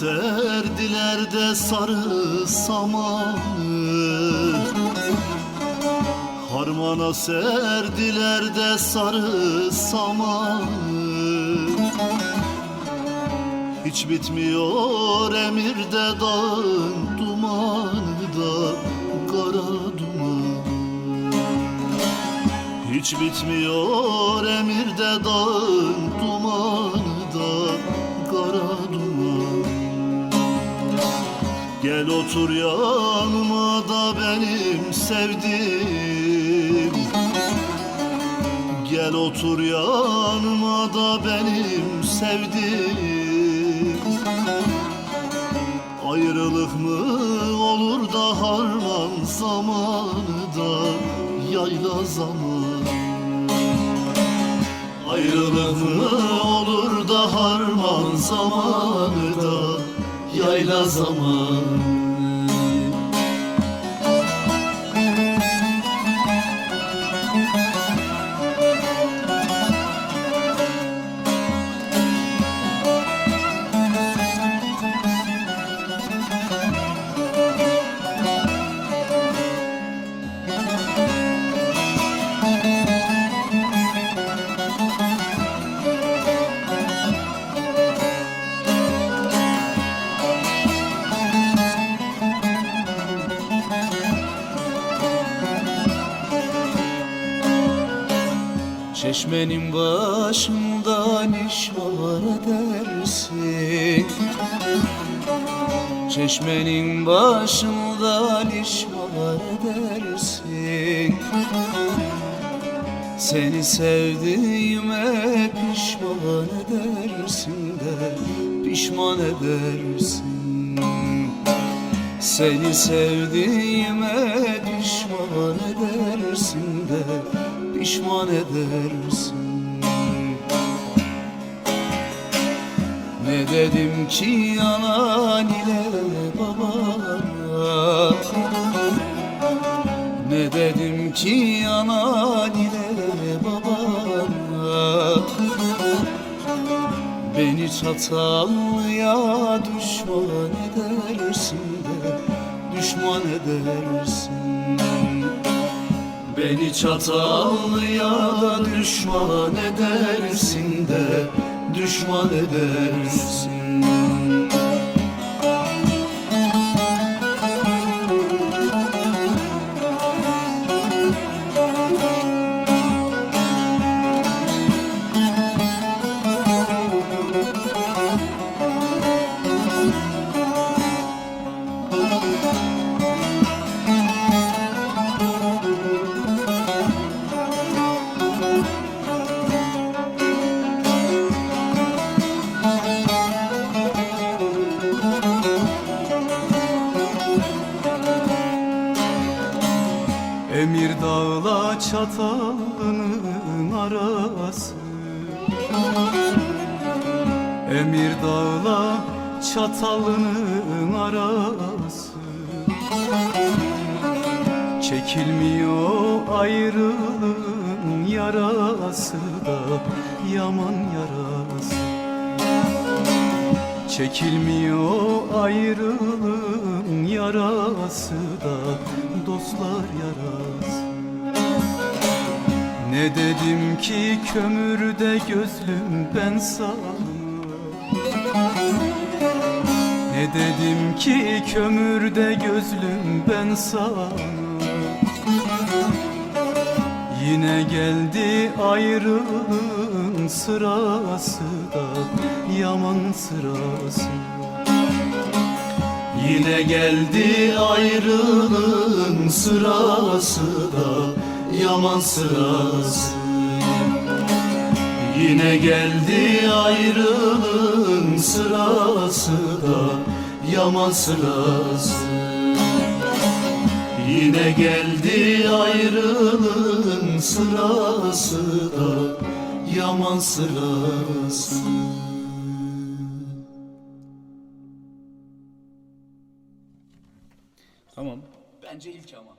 Serdiler de sarı samanı. Harmana serdiler de sarı samanı. Hiç bitmiyor emirde dağın dumanı da kara duman hiç bitmiyor emirde dağın Gel otur yanıma da benim sevdim Gel otur yanıma da benim sevdim Ayrılık mı olur da harman zamanı da yayla zamanı? Ayrılık mı olur da harman zamanı da yayla zamanı Çeşmenin başından iş var edersin Çeşmenin başından iş var edersin Seni sevdiğime pişman edersin de Pişman edersin. Seni sevdiğime pişman edersin de Pişman edersin. Ne dedim ki anan ile babana? Ne dedim ki anan ile babana? Beni çatallıya düşman edersin de Düşman edersin Beni çatallıya da düşman edersin de Düşman edersin Emir dağla çatalının arası. Emir dağla çatalının arası. Çekilmiyor ayrılığın yarası da yaman yarası. Çekilmiyor ayrılığın yarası da dostlar yarası. Ne dedim ki kömürde gözlüm ben sana? Ne dedim ki kömürde gözlüm ben sana? Yine geldi ayrılığın sırası da Yaman sırası Yine geldi ayrılığın sırası da Yaman sırası. Yine geldi ayrılığın sırası da Yaman sırası. Yine geldi ayrılığın sırası da Yaman sırası Bence ilk ama.